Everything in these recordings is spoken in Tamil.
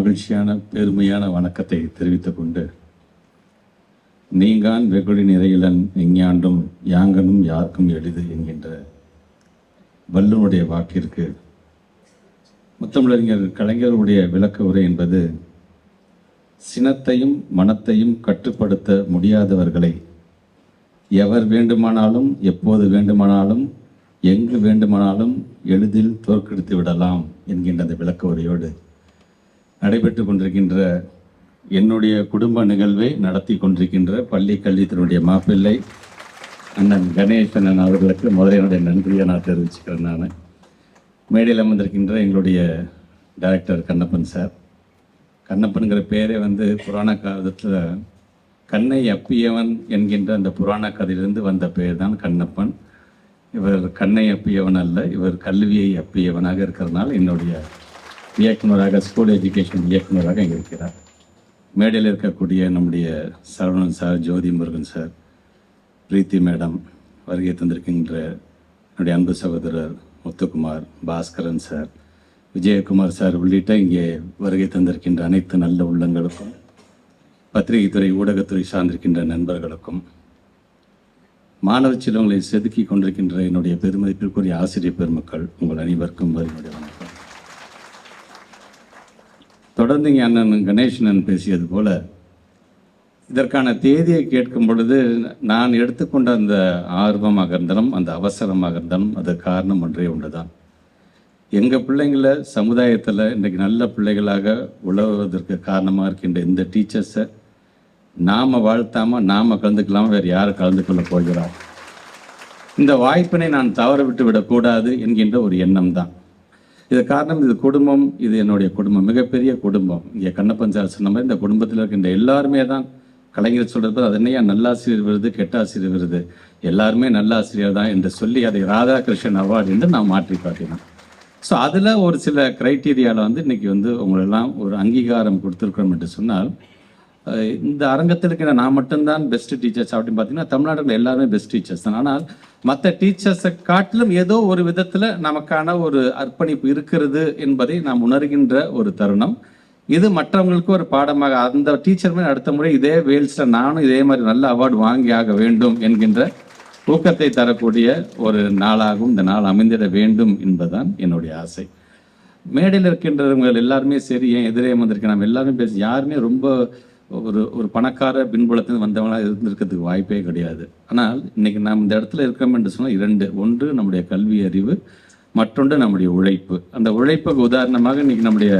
மகிழ்ச்சியான பெருமையான வணக்கத்தை தெரிவித்து கொண்டு நீங்கான் வெகுளி நிறையிலன் எஞ்ஞாண்டும் யாங்கனும் யாருக்கும் எளிது என்கின்ற வல்லுனுடைய வாக்கிற்கு முத்தமிழறிஞர் கலைஞருடைய விளக்க உரை என்பது சினத்தையும் மனத்தையும் கட்டுப்படுத்த முடியாதவர்களை எவர் வேண்டுமானாலும் எப்போது வேண்டுமானாலும் எங்கு வேண்டுமானாலும் எளிதில் தோற்கடித்து விடலாம் என்கின்ற அந்த விளக்க உரையோடு நடைபெற்று கொண்டிருக்கின்ற என்னுடைய குடும்ப நிகழ்வை நடத்தி கொண்டிருக்கின்ற பள்ளி கல்வித்தினுடைய மாப்பிள்ளை அண்ணன் கணேசனன் அவர்களுக்கு முதல்ல என்னுடைய நன்றியை நான் தெரிவிச்சுக்கிறேன் நான். மேடையில் அமர்ந்திருக்கின்ற எங்களுடைய டைரக்டர் கண்ணப்பன் சார் கண்ணப்பனுங்கிற பேரே வந்து புராண காலத்தில் கண்ணை அப்பியவன் என்கின்ற அந்த புராண கதையிலிருந்து வந்த பெயர் தான் கண்ணப்பன். இவர் கண்ணை அப்பியவன் அல்ல இவர் கல்வியை அப்பியவனாக இருக்கிறதுனால என்னுடைய இயக்குனராக ஸ்கூல் எஜுகேஷன் இயக்குனராக இங்கே இருக்கிறார். மேடையில் இருக்கக்கூடிய நம்முடைய Saravanan sir Jothi Murugan sir Preethi madam வருகை தந்திருக்கின்ற என்னுடைய அன்பு சகோதரர் முத்துக்குமார் பாஸ்கரன் சார் விஜயகுமார் சார் உள்ளிட்ட இங்கே வருகை தந்திருக்கின்ற அனைத்து நல்ல உள்ளங்களுக்கும் பத்திரிகைத்துறை ஊடகத்துறை சார்ந்திருக்கின்ற நண்பர்களுக்கும் மாணவ செல்வங்களை செதுக்கி கொண்டிருக்கின்ற என்னுடைய பெருமதிப்பிற்குரிய ஆசிரியர் பெருமக்கள் உங்கள் அனைவருக்கும் என்னுடைய தொடர்ந்து இங்கே அண்ணன் கணேசனன் பேசியது போல இதற்கான தேதியை கேட்கும் பொழுது நான் எடுத்துக்கொண்ட அந்த ஆர்வமாக இருந்தாலும் அந்த அவசரமாக இருந்தாலும் அது காரணம் ஒன்றே ஒன்றுதான். எங்கள் பிள்ளைங்களை சமுதாயத்தில் இன்றைக்கு நல்ல பிள்ளைகளாக உழவுவதற்கு காரணமாக இருக்கின்ற இந்த டீச்சர்ஸை நாம் வாழ்த்தாமல் நாம் கலந்துக்கலாம் வேறு யார் கலந்து கொள்ள போகிறோம் இந்த வாய்ப்பினை நான் தவற விட்டு விடக்கூடாது என்கின்ற ஒரு எண்ணம் தான் இது காரணம் இது குடும்பம் இது என்னுடைய குடும்பம் மிகப்பெரிய குடும்பம். இங்கே கண்ணப்பன் சார் சொன்ன மாதிரி இந்த குடும்பத்தில் இருக்கின்ற எல்லாருமே தான் கலைஞர் சொல்கிறது அது என்னையா? நல்லாசிரியர் விருது கெட்ட ஆசிரியர் விருது. எல்லாருமே நல்ல ஆசிரியர் தான் என்று சொல்லி அதை ராதாகிருஷ்ணன் அவார்டு என்று நான் மாற்றி காட்டினோம். ஸோ அதில் ஒரு சில க்ரைட்டீரியாவில் வந்து இன்றைக்கி வந்து உங்களெல்லாம் ஒரு அங்கீகாரம் கொடுத்துருக்குறோம் என்று சொன்னால் இந்த அரங்கத்தில் இருக்கிற நான் மட்டும்தான் பெஸ்ட் டீச்சர்ஸ் அப்படின்னு பார்த்தீங்கன்னா தமிழ்நாட்டில் எல்லாருமே பெஸ்ட் டீச்சர்ஸ் தான். ஆனால் மற்ற டீச்சர்ஸை காட்டிலும் ஏதோ ஒரு விதத்தில் நமக்கான ஒரு அர்ப்பணிப்பு இருக்கிறது என்பதை நாம் உணர்கின்ற ஒரு தருணம். இது மற்றவங்களுக்கு ஒரு பாடமாக அந்த டீச்சர் அடுத்த முறை இதே வேல்ஸில் நானும் இதே மாதிரி நல்ல அவார்டு வாங்கி ஆக வேண்டும் என்கின்ற ஊக்கத்தை தரக்கூடிய ஒரு நாளாகவும் இந்த நாள் அமைந்திட வேண்டும் என்பதுதான் என்னுடைய ஆசை. மேடையில் இருக்கின்றவங்க எல்லாருமே சரி ஏன் எதிரே வந்திருக்க நம்ம எல்லாருமே பேசி யாருமே ரொம்ப ஒரு ஒரு பணக்கார பின்புலத்தில் வந்தவங்களாக இருந்திருக்கிறதுக்கு வாய்ப்பே கிடையாது. ஆனால் இன்னைக்கு நாம் இந்த இடத்துல இருக்கோம் என்று சொன்னால் இரண்டு. ஒன்று நம்முடைய கல்வி அறிவு. மற்றொன்று நம்முடைய உழைப்பு. அந்த உழைப்புக்கு உதாரணமாக இன்றைக்கி நம்முடைய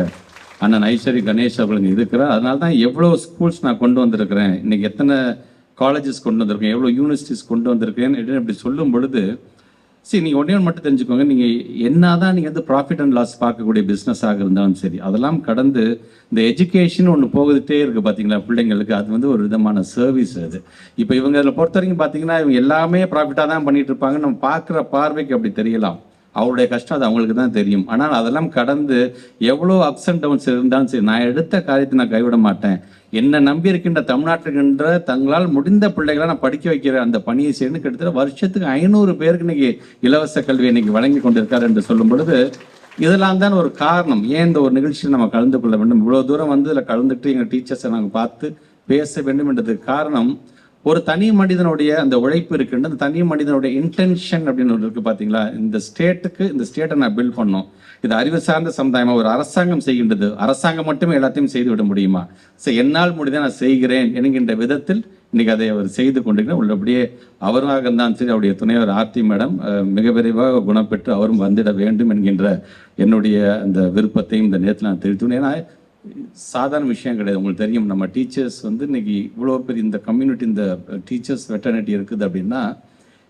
அண்ணன் ஐஸ்வரி கணேஷ் அவர்கள் இங்கே இருக்கிறார். அதனால தான் எவ்வளோ ஸ்கூல்ஸ் நான் கொண்டு வந்திருக்கிறேன். இன்றைக்கி எத்தனை காலேஜஸ் கொண்டு வந்திருக்கேன். எவ்வளோ யூனிவர்சிட்டிஸ் கொண்டு வந்திருக்கேன் அப்படின்னு அப்படி சொல்லும் பொழுது சரி நீங்கள் ஒன்றே ஒன்று மட்டும் தெரிஞ்சுக்கோங்க. நீங்கள் என்ன தான் நீங்கள் வந்து ப்ராஃபிட் அண்ட் லாஸ் பார்க்கக்கூடிய பிஸ்னஸாக இருந்தாலும் சரி அதெல்லாம் கடந்து இந்த எஜுகேஷன் ஒன்று போகுதுட்டே இருக்குது பார்த்தீங்களா பிள்ளைங்களுக்கு. அது வந்து ஒரு விதமான சர்வீஸ் அது. இப்போ இவங்க அதில் பொறுத்த வரைக்கும் பார்த்தீங்கன்னா இவங்க எல்லாமே ப்ராஃபிட்டாக தான் பண்ணிகிட்டு இருப்பாங்க. நம்ம பார்க்குற பார்வைக்கு அப்படி தெரியலாம். அவருடைய கஷ்டம் அது அவங்களுக்கு தான் தெரியும். ஆனால் அதெல்லாம் கடந்து எவ்வளோ அப்ஸ் அண்ட் டவுன்ஸ் இருந்தாலும் சரி நான் எடுத்த காரியத்தை நான் கைவிட மாட்டேன். என்னை நம்பி இருக்கின்ற தமிழ்நாட்டுக்கின்ற தங்களால் முடிந்த பிள்ளைகளை நான் படிக்க வைக்கிற அந்த பணியை சேர்ந்து கிட்டத்தட்ட வருஷத்துக்கு ஐநூறு பேருக்கு இன்னைக்கு இலவச கல்வி இன்னைக்கு வழங்கி கொண்டிருக்காரு என்று சொல்லும் பொழுது இதெல்லாம் தான் ஒரு காரணம். ஏன் இந்த ஒரு நிகழ்ச்சியில் நம்ம கலந்து கொள்ள வேண்டும்? இவ்வளோ தூரம் வந்து இதில் கலந்துட்டு எங்கள் டீச்சர்ஸை நாங்கள் பார்த்து பேச வேண்டும் என்றதுக்கு காரணம் ஒரு தனி மனிதனுடைய அந்த உழைப்பு இருக்குன்ற அந்த தனி மனிதனுடைய இன்டென்ஷன் அப்படின்னு ஒன்று இருக்குது பார்த்தீங்களா இந்த ஸ்டேட்டுக்கு இந்த ஸ்டேட்டை நான் பில்ட் பண்ணோம். இது அறிவு சார்ந்த சமுதாயமா? ஒரு அரசாங்கம் செய்கின்றது. அரசாங்கம் மட்டுமே எல்லாத்தையும் செய்து விட முடியுமா? சரி என்னால் முடிந்த நான் செய்கிறேன் என்கின்ற விதத்தில் இன்னைக்கு அதை அவர் செய்து கொண்டிருக்கிறார். உள்ளபடியே அவராக இருந்தாலும் சரி அவருடைய துணைவர் ஆர்த்தி மேடம் மிக விரைவாக குணப்பெற்று அவரும் வந்திட வேண்டும் என்கின்ற என்னுடைய அந்த விருப்பத்தையும் இந்த நேரத்தில் நான் தெரிவித்துனேன் ஏன்னா சாதாரண விஷயம் கிடையாது. உங்களுக்கு தெரியும் நம்ம டீச்சர்ஸ் வந்து இன்னைக்கு இவ்வளோ பெரிய இந்த கம்யூனிட்டி இந்த டீச்சர்ஸ் வெட்டர்னிட்டி இருக்குது அப்படின்னா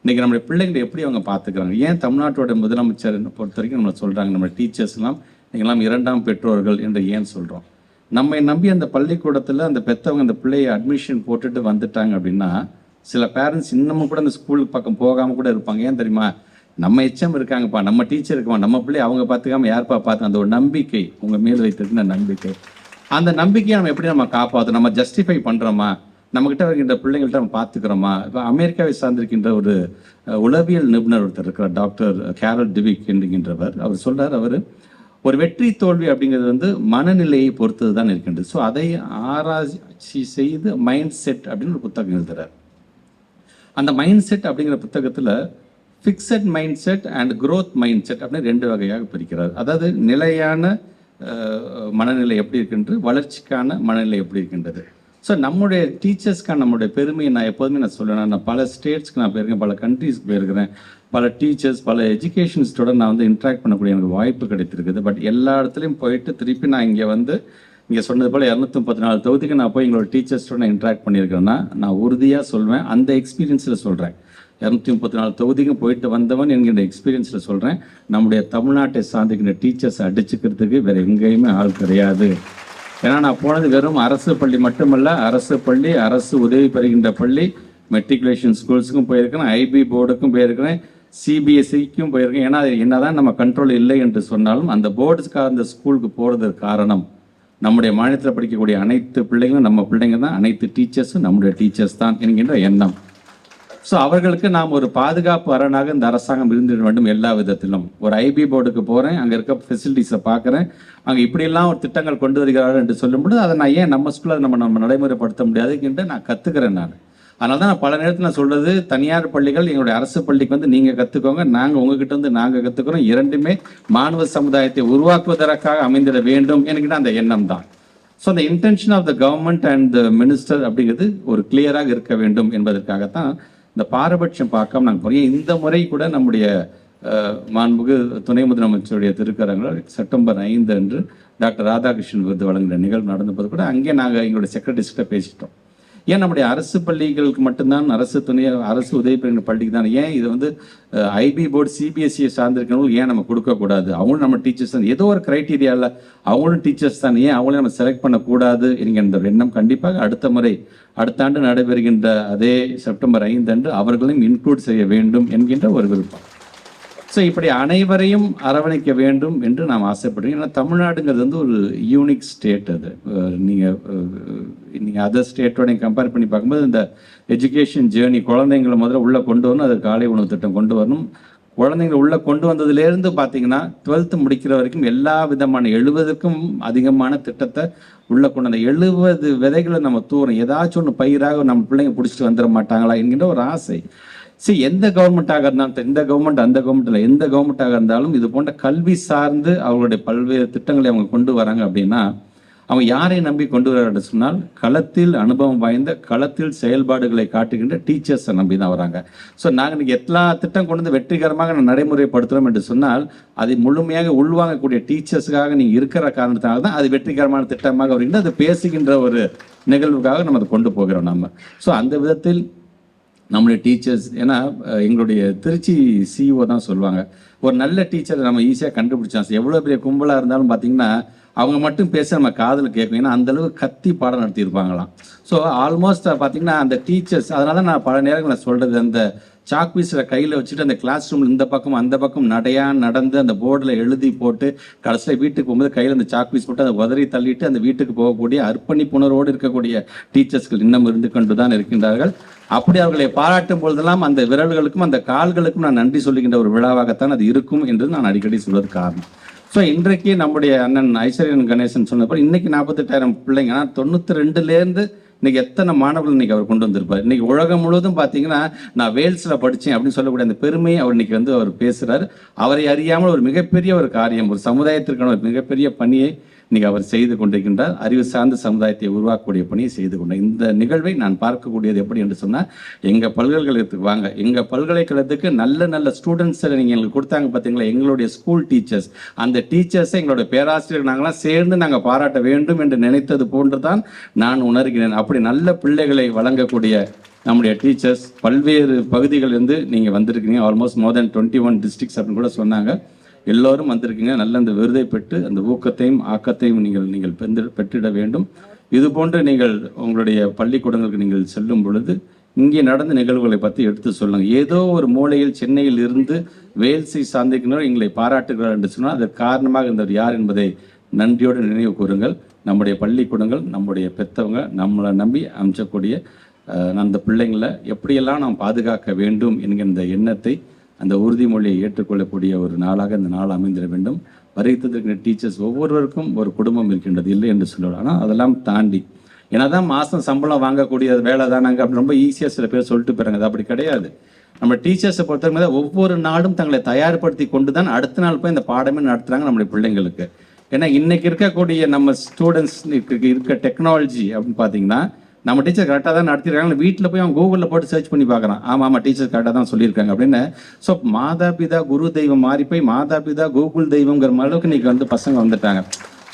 இன்னைக்கு நம்மளுடைய பிள்ளைங்களை எப்படி அவங்க பார்த்துக்கிறாங்க? ஏன் தமிழ்நாட்டோட முதலமைச்சர் பொறுத்த வரைக்கும் நம்ம சொல்கிறாங்க நம்ம டீச்சர்ஸ்லாம் நீங்களாம் இரண்டாம் பெற்றோர்கள் என்று ஏன் சொல்கிறோம் நம்மை நம்பி அந்த பள்ளிக்கூடத்தில் அந்த பெற்றவங்க அந்த பிள்ளையை அட்மிஷன் போட்டுட்டு வந்துட்டாங்க அப்படின்னா சில பேரண்ட்ஸ் இன்னமும் கூட அந்த ஸ்கூலுக்கு பக்கம் போகாமல் கூட இருப்பாங்க. ஏன் தெரியுமா? நம்ம எச்சம் இருக்காங்கப்பா நம்ம டீச்சர் இருக்குமா நம்ம பிள்ளை அவங்க பார்த்துக்காம யார்ப்பா பார்த்து? அந்த ஒரு நம்பிக்கை உங்கள் மேல் வைத்திருக்கிற நம்பிக்கை. அந்த நம்பிக்கையை நம்ம எப்படி நம்ம காப்பாற்றணும் நம்ம ஜஸ்டிஃபை பண்ணுறோமா நம்மகிட்ட இருக்கின்ற பிள்ளைங்கள்ட்ட நம்ம பார்த்துக்கிறோமா? இப்போ அமெரிக்காவை சார்ந்திருக்கின்ற ஒரு உளவியல் நிபுணர் ஒருத்தர் இருக்கிறார் டாக்டர் கேரல் டிவிக் என்கின்றவர். அவர் சொல்கிறார் அவர் ஒரு வெற்றி தோல்வி அப்படிங்கிறது வந்து மனநிலையை பொறுத்தது தான் இருக்கின்றது. ஸோ அதை ஆராய்ச்சி செய்து மைண்ட் செட் அப்படின்னு ஒரு புத்தகம் எழுதுகிறார் அந்த மைண்ட் செட் அப்படிங்கிற புத்தகத்தில் fixed mindset and growth mindset அப்படின்னு ரெண்டு வகையாக பிரிக்கிறார். அதாவது நிலையான மனநிலை எப்படி இருக்கின்றது? வளர்ச்சிக்கான மனநிலை எப்படி இருக்கின்றது? ஸோ நம்முடைய டீச்சர்ஸ்க்கான நம்முடைய பெருமையை நான் எப்போதுமே நான் சொல்லுவேன் நான் பல ஸ்டேட்ஸ்க்கு நான் போயிருக்கேன் பல கண்ட்ரீஸ்க்கு போயிருக்கிறேன். பல டீச்சர்ஸ் பல எஜுகேஷன்ஸ்டோட நான் வந்து இன்ட்ராக்ட் பண்ணக்கூடிய எனக்கு வாய்ப்பு கிடைத்திருக்குது. பட் எல்லா இடத்துலையும் போயிட்டு திருப்பி நான் இங்கே வந்து இங்கே சொன்னது போல் இரநூத்தி முப்பத்தி நாலு தொகுதிக்கு நான் போய் எங்களோட டீச்சர்ஸோட நான் இன்ட்ராக்ட் பண்ணியிருக்கேன்னா நான் உறுதியாக சொல்வேன். அந்த எக்ஸ்பீரியன்ஸில் சொல்கிறேன் இரநூத்தி முப்பத்தி நாலு தொகுதிக்கும் போயிட்டு வந்தவன் என்கின்ற எக்ஸ்பீரியன்ஸில் சொல்கிறேன் நம்முடைய தமிழ்நாட்டை சார்ந்திக்கின்ற டீச்சர்ஸ் அடிச்சுக்கிறதுக்கு வேறு எங்கேயுமே ஆள் கிடையாது. ஏன்னா நான் போனது வெறும் அரசு பள்ளி மட்டுமல்ல அரசு பள்ளி அரசு உதவி பெறுகின்ற பள்ளி மெட்ரிகுலேஷன் ஸ்கூல்ஸுக்கும் போயிருக்கிறேன் ஐபி போர்டுக்கும் போயிருக்கிறேன் சிபிஎஸ்சிக்கும் போயிருக்கேன் ஏன்னா அது என்னதான் நம்ம கண்ட்ரோல் இல்லை என்று சொன்னாலும் அந்த போர்டுக்காக அந்த ஸ்கூலுக்கு போகிறதுக்கு காரணம் நம்முடைய மாநிலத்தில் படிக்கக்கூடிய அனைத்து பிள்ளைங்களும் நம்ம பிள்ளைங்க தான் அனைத்து டீச்சர்ஸும் நம்முடைய டீச்சர்ஸ் தான் என்கின்ற எண்ணம். ஸோ அவர்களுக்கு நாம் ஒரு பாதுகாப்பு அரணாக இந்த அரசாங்கம் இருந்துட வேண்டும் எல்லா விதத்திலும். ஒரு ஐபி போர்டுக்கு போகிறேன் அங்கே இருக்க ஃபெசிலிட்டிஸை பார்க்குறேன் அங்கே இப்படியெல்லாம் ஒரு திட்டங்கள் கொண்டு வருகிறார்கள் என்று சொல்லும்போது அதை நான் ஏன் நம்ம ஸ்கூலில் நம்ம நம்ம நடைமுறைப்படுத்த முடியாது என்று நான் கற்றுக்கிறேன் நான். அதனால தான் நான் பல நேரத்தில் நான் சொல்றது தனியார் பள்ளிகள் எங்களுடைய அரசு பள்ளிக்கு வந்து நீங்கள் கற்றுக்கோங்க நாங்கள் உங்ககிட்ட வந்து நாங்கள் கற்றுக்கிறோம் இரண்டுமே மாணவ சமுதாயத்தை உருவாக்குவதற்காக அமைந்திட வேண்டும் என்கிட்ட அந்த எண்ணம் தான். ஸோ அந்த intention of the government and the minister அப்படிங்கிறது ஒரு கிளியராக இருக்க வேண்டும் என்பதற்காகத்தான் இந்த பாரபட்சம் பார்க்காம நாங்கள் போறோம். இந்த முறை கூட நம்முடைய அஹ், துணை முதலமைச்சருடைய திருக்கரங்கள் செப்டம்பர் ஐந்து அன்று டாக்டர் ராதாகிருஷ்ணன் விருது வழங்குகிற நிகழ்வு நடந்தபோது கூட அங்கே நாங்கள் எங்களுடைய செக்ரட்டரிஸ்கிட்ட பேசிட்டோம். ஏன் நம்முடைய அரசு பள்ளிகளுக்கு மட்டும்தான் அரசு துணை அரசு உதவி பெறுகிற பள்ளிக்கு தான்? ஏன் இது வந்து ஐபி போர்டு சிபிஎஸ்சியை சார்ந்திருக்கிறவங்களுக்கு ஏன் நம்ம கொடுக்கக்கூடாது அவங்களும் நம்ம டீச்சர்ஸ் தான். ஏதோ ஒரு கிரைட்டீரியாவில் அவங்களும் டீச்சர்ஸ் தான். ஏன் அவங்களையும் நம்ம செலக்ட் பண்ணக்கூடாது என்கின்ற எண்ணம் கண்டிப்பாக அடுத்த முறை அடுத்த ஆண்டு நடைபெறுகின்ற அதே செப்டம்பர் ஐந்து அன்று அவர்களையும் இன்க்ளூட் செய்ய வேண்டும் என்கின்ற ஒரு விருப்பம். ஸோ இப்படி அனைவரையும் அரவணைக்க வேண்டும் என்று நாம் ஆசைப்படுறோம். ஏன்னா தமிழ்நாடுங்கிறது வந்து ஒரு யூனிக் ஸ்டேட் அது. நீங்கள் நீங்கள் அதர் ஸ்டேட்டோட கம்பேர் பண்ணி பார்க்கும்போது இந்த எஜுகேஷன் ஜேர்னி குழந்தைங்களை முதல்ல உள்ளே கொண்டு வரணும் அது காலை உணவு திட்டம் கொண்டு வரணும். குழந்தைங்களை உள்ளே கொண்டு வந்ததுலேருந்து பார்த்தீங்கன்னா டுவெல்த்து முடிக்கிற வரைக்கும் எல்லா விதமான எழுபதுக்கும் அதிகமான திட்டத்தை உள்ளே கொண்டு வந்த எழுபது விதைகளை நம்ம தூரம் ஏதாச்சும் ஒன்று பயிராக நம்ம பிள்ளைங்க பிடிச்சிட்டு வந்துட மாட்டாங்களா என்கின்ற ஒரு ஆசை. சரி எந்த கவர்மெண்ட்டாக இருந்தாலும் இந்த கவர்மெண்ட் அந்த கவர்மெண்ட் இல்லை எந்த கவர்மெண்ட்டாக இருந்தாலும் இது போன்ற கல்வி சார்ந்து அவர்களுடைய பல்வேறு திட்டங்களை அவங்க கொண்டு வராங்க அப்படின்னா அவங்க யாரை நம்பி கொண்டு வரான்னு சொன்னால் களத்தில் அனுபவம் வாய்ந்த களத்தில் செயல்பாடுகளை காட்டுகின்ற டீச்சர்ஸை நம்பி தான் வராங்க. ஸோ நாங்கள் இன்றைக்கி எல்லா திட்டம் கொண்டு வந்து வெற்றிகரமாக நான் நடைமுறைப்படுத்துகிறோம் என்று சொன்னால் அதை முழுமையாக உள்வாங்கக்கூடிய டீச்சர்ஸுக்காக நீங்கள் இருக்கிற காரணத்தினால தான் அது வெற்றிகரமான திட்டமாக வருகின்ற அது பேசுகின்ற ஒரு நிகழ்வுக்காக நம்ம அதை கொண்டு போகிறோம் நம்ம ஸோ அந்த விதத்தில் நம்மளுடைய டீச்சர்ஸ் ஏன்னா எங்களுடைய திருச்சி சிஇஓ தான் சொல்லுவாங்க. ஒரு நல்ல டீச்சரை நம்ம ஈஸியாக கண்டுபிடிச்சோம் எவ்வளோ பெரிய கும்பலாக இருந்தாலும் பார்த்தீங்கன்னா அவங்க மட்டும் பேச நம்ம காதில் கேட்கும் ஏன்னா அந்த அளவுக்கு கத்தி பாடம் நடத்தியிருப்பாங்களாம். ஸோ ஆல்மோஸ்ட் பார்த்தீங்கன்னா அந்த டீச்சர்ஸ் அதனால தான் நான் பல நேரங்களில் நான் சொல்கிறது அந்த சாக் பீஸில் கையில் வச்சுட்டு அந்த கிளாஸ் ரூமில் இந்த பக்கம் அந்த பக்கம் நடையாக நடந்து அந்த போர்டில் எழுதி போட்டு கடைசியில் வீட்டுக்கு போகும்போது கையில் அந்த சாக் பீஸ் போட்டு அதை உதறி தள்ளிட்டு அந்த வீட்டுக்கு போகக்கூடிய அர்ப்பணிப்புணர்வோடு இருக்கக்கூடிய டீச்சர்ஸ்கள் இன்னும் இருந்து கொண்டு தான் இருக்கின்றார்கள். அப்படி அவர்களை பாராட்டும் பொழுதெல்லாம் அந்த விரல்களுக்கும் அந்த கால்களுக்கும் நான் நன்றி சொல்லுகின்ற ஒரு விழாவாகத்தான் அது இருக்கும் என்று நான் அடிக்கடி சொல்வது காரணம். ஸோ இன்றைக்கு நம்முடைய அண்ணன் ஐஸ்வர்யன் கணேசன் சொன்னப்போ இன்னைக்கு நாற்பத்தெட்டாயிரம் பிள்ளைங்க. ஆனால் தொண்ணூற்றி ரெண்டுலேருந்து இன்னைக்கு எத்தனை மாணவர்கள் இன்னைக்கு அவர் கொண்டு வந்திருப்பார்? இன்னைக்கு உலகம் முழுவதும் பார்த்தீங்கன்னா நான் வேல்ஸில் படித்தேன் அப்படின்னு சொல்லக்கூடிய அந்த பெருமையை அவர் இன்னைக்கு வந்து அவர் பேசுறாரு. அவரை அறியாமல் ஒரு மிகப்பெரிய ஒரு காரியம் ஒரு சமுதாயத்திற்கான ஒரு மிகப்பெரிய பணியை இன்னைக்கு அவர் செய்து கொண்டிருக்கின்றார் அறிவு சார்ந்த சமுதாயத்தை உருவாக்கக்கூடிய பணியை செய்து கொண்டார் இந்த நிகழ்வை நான் பார்க்கக்கூடியது எப்படி என்று சொன்னால் எங்கள் பல்கலைக்கழகத்துக்கு வாங்க. எங்கள் பல்கலைக்கழகத்துக்கு நல்ல நல்ல ஸ்டூடெண்ட்ஸை நீங்கள் எங்களுக்கு கொடுத்தாங்க பார்த்தீங்களா எங்களுடைய ஸ்கூல் டீச்சர்ஸ் அந்த டீச்சர்ஸை எங்களுடைய பேராசிரியர் நாங்களாம் சேர்ந்து நாங்கள் பாராட்ட வேண்டும் என்று நினைத்தது போன்று தான் நான் உணர்கிறேன். அப்படி நல்ல பிள்ளைகளை வழங்கக்கூடிய நம்முடைய டீச்சர்ஸ் பல்வேறு பகுதிகளிலிருந்து நீங்கள் வந்திருக்கீங்க almost more than twenty one districts அப்படின்னு கூட சொன்னாங்க. எல்லோரும் வந்திருக்கீங்க. நல்ல அந்த விருதை பெற்று அந்த ஊக்கத்தையும் ஆக்கத்தையும் நீங்கள் நீங்கள் பெந்து- பெற்றிட வேண்டும். இது போன்று நீங்கள் உங்களுடைய பள்ளிக்கூடங்களுக்கு நீங்கள் செல்லும் பொழுது இங்கே நடந்த நிகழ்வுகளை பற்றி எடுத்து சொல்லுங்க. ஏதோ ஒரு மூலையில் சென்னையில் இருந்து வேல்ஸை சார்ந்திருக்கிறவர் எங்களை பாராட்டுகிறார் என்று சொன்னால் அதற்கு காரணமாக இருந்தவர் யார் என்பதை நன்றியோடு நினைவு கூறுங்கள். நம்முடைய பள்ளிக்கூடங்கள் நம்முடைய பெத்தவங்க நம்மளை நம்பி அமைச்சக்கூடிய அந்த பிள்ளைங்களை எப்படியெல்லாம் நாம் பாதுகாக்க வேண்டும் என்கின்ற எண்ணத்தை அந்த உறுதிமொழியை ஏற்றுக்கொள்ளக்கூடிய ஒரு நாளாக இந்த நாள் அமைந்திட வேண்டும். வருகித்திருக்கிற டீச்சர்ஸ் ஒவ்வொருவருக்கும் ஒரு குடும்பம் இருக்கின்றது. இல்லை என்று சொல்லுவாங்க ஆனால் அதெல்லாம் தாண்டி. என்னதான் மாதம் சம்பளம் வாங்கக்கூடிய வேலை தானாங்க அப்படின்னு ரொம்ப ஈஸியாக சில பேர் சொல்லிட்டு போகிறாங்க அது அப்படி கிடையாது. நம்ம டீச்சர்ஸை பொறுத்தவரை ஒவ்வொரு நாடும் தங்களை தயார்படுத்தி கொண்டு தான் அடுத்த நாள் போய் இந்த பாடமே நடத்துகிறாங்க நம்முடைய பிள்ளைங்களுக்கு. ஏன்னா இன்னைக்கு இருக்கக்கூடிய நம்ம ஸ்டூடெண்ட்ஸ் இருக்க டெக்னாலஜி அப்படின்னு பார்த்தீங்கன்னா நம்ம டீச்சர் கரெக்டாக தான் நடத்திருக்காங்க. வீட்டில் போய் அவன் கூகுளில் போட்டு சர்ச் பண்ணி பார்க்குறான். ஆமாம் ஆமாம் டீச்சர் கரெக்டாக தான் சொல்லியிருக்காங்க அப்படின்னு. ஸோ மாதா பிதா குரு தெய்வம் மாறி போய் மாதா பிதா கூகுள் தெய்வங்கிற அளவுக்கு இன்னைக்கு வந்து பசங்க வந்துட்டாங்க.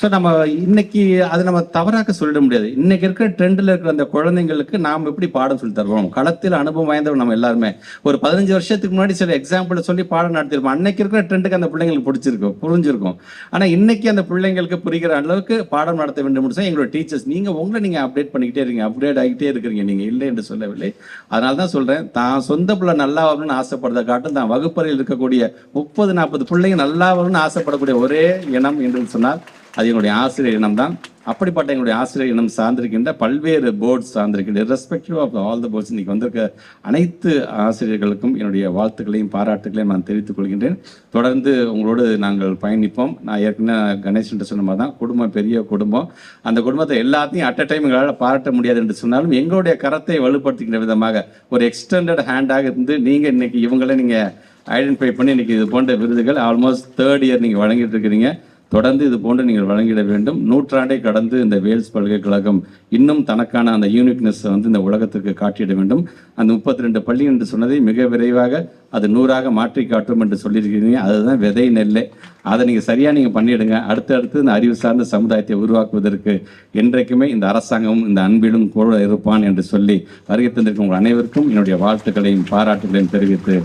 ஸோ நம்ம இன்னைக்கு அது நம்ம தவறாக சொல்லிட முடியாது. இன்னைக்கு இருக்கிற ட்ரெண்டில் இருக்கிற அந்த குழந்தைங்களுக்கு நாம் எப்படி பாடம் சொல்லி தருவோம்? களத்தில் அனுபவம் வாய்ந்தவர் நம்ம எல்லாருமே. ஒரு பதினஞ்சு வருஷத்துக்கு முன்னாடி சில எக்ஸாம்பிள் சொல்லி பாடம் நடத்திருப்போம் அன்னைக்கு இருக்கிற ட்ரெண்டுக்கு அந்த பிள்ளைங்களுக்கு பிடிச்சிருக்கும் புரிஞ்சிருக்கும். ஆனால் இன்னைக்கு அந்த பிள்ளைங்களுக்கு புரிகிற அளவுக்கு பாடம் நடத்த வேண்டும் சொன்னா எங்களோட டீச்சர்ஸ் நீங்கள் உங்களை நீங்கள் அப்டேட் பண்ணிக்கிட்டே இருக்கீங்க அப்டேட் ஆகிட்டே இருக்கிறீங்க. நீங்கள் இல்லை என்று சொல்லவில்லை. அதனால தான் சொல்கிறேன் தான் சொந்த பிள்ளை நல்லா வரணும்னு ஆசைப்படுறத காட்டும் தான் வகுப்பறையில் இருக்கக்கூடிய முப்பது நாற்பது பிள்ளைங்க நல்லா வரணும்னு ஆசைப்படக்கூடிய ஒரே இனம் என்று சொன்னால் அது எங்களுடைய ஆசிரியர் இனம் தான். அப்படிப்பட்ட எங்களுடைய ஆசிரியர் இனம் சார்ந்திருக்கின்ற பல்வேறு boards சார்ந்திருக்கின்ற respective of all the boards இன்னைக்கு வந்திருக்க அனைத்து ஆசிரியர்களுக்கும் என்னுடைய வாழ்த்துக்களையும் பாராட்டுகளையும் நான் தெரிவித்துக் கொள்கின்றேன். தொடர்ந்து உங்களோடு நாங்கள் பயணிப்போம். நான் ஏற்கனவே கணேசன் சொன்ன மாதிரி தான் குடும்பம் பெரிய குடும்பம். அந்த குடும்பத்தை எல்லாத்தையும் அட் அ டைம் எங்களால் பாராட்ட முடியாது என்று சொன்னாலும் எங்களுடைய கரத்தை வலுப்படுத்துகின்ற விதமாக ஒரு எக்ஸ்டெண்டட் ஹேண்டாக இருந்து நீங்கள் இன்றைக்கி இவங்களை நீங்கள் ஐடென்டிஃபை பண்ணி இன்றைக்கி இது போன்ற விருதுகள் ஆல்மோஸ்ட் தேர்ட் இயர் நீங்கள் வழங்கிட்டு இருக்கிறீங்க. தொடர்ந்து இது போன்று நீங்கள் வழங்கிட வேண்டும். நூற்றாண்டை கடந்து இந்த வேல்ஸ் பல்கலைக்கழகம் இன்னும் தனக்கான அந்த யூனிக்னஸ் வந்து இந்த உலகத்திற்கு காட்டிட வேண்டும். அந்த முப்பத்தி ரெண்டு பள்ளி என்று சொன்னதை மிக விரைவாக அது நூறாக மாற்றி காட்டும் என்று சொல்லியிருக்கிறீங்க. அதுதான் விதை நெல்லை. அதை நீங்கள் சரியாக நீங்கள் பண்ணிவிடுங்க அடுத்தடுத்து இந்த அறிவு சார்ந்த சமுதாயத்தை உருவாக்குவதற்கு என்றைக்குமே இந்த அரசாங்கமும் இந்த அன்பிலும் கூட இருப்பான் என்று சொல்லி வருகை தந்திருக்கும் உங்கள் அனைவருக்கும் என்னுடைய வாழ்த்துக்களையும் பாராட்டுகளையும் தெரிவித்து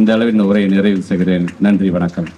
இந்த அளவில் இந்த உரையை நிறைவு செய்கிறேன். நன்றி வணக்கம்.